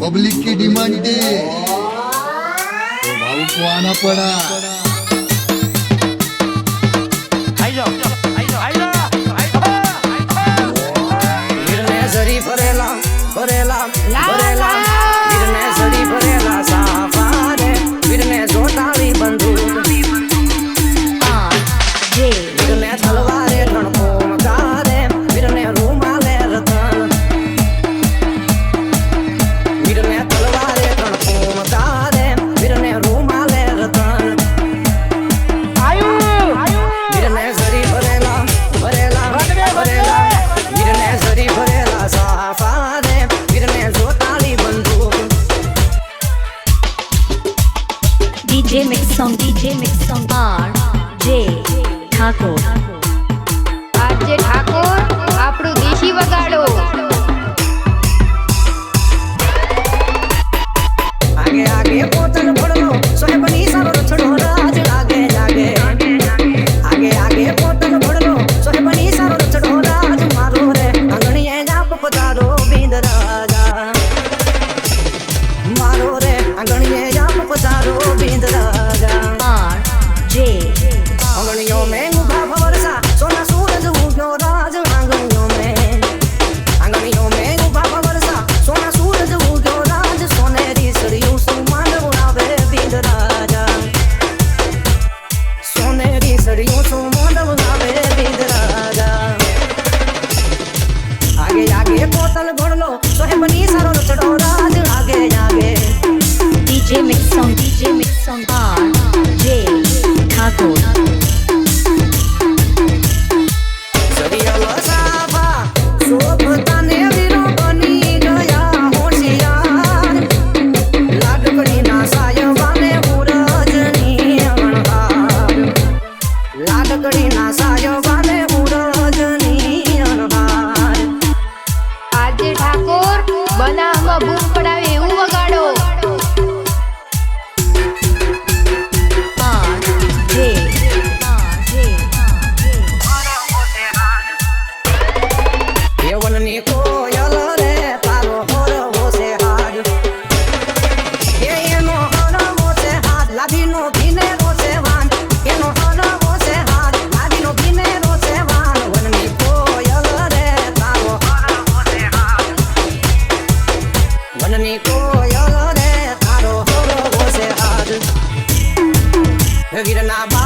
public की demand दे तो भाऊ को आना पड़ा ફરેલા ફરેલા ફરેલા ફરેલા ફરેલા સા song DJ mix song R J Thakor આજે ઠાકોર આપણું દેશી વગાડો આગે આગે Vida na barra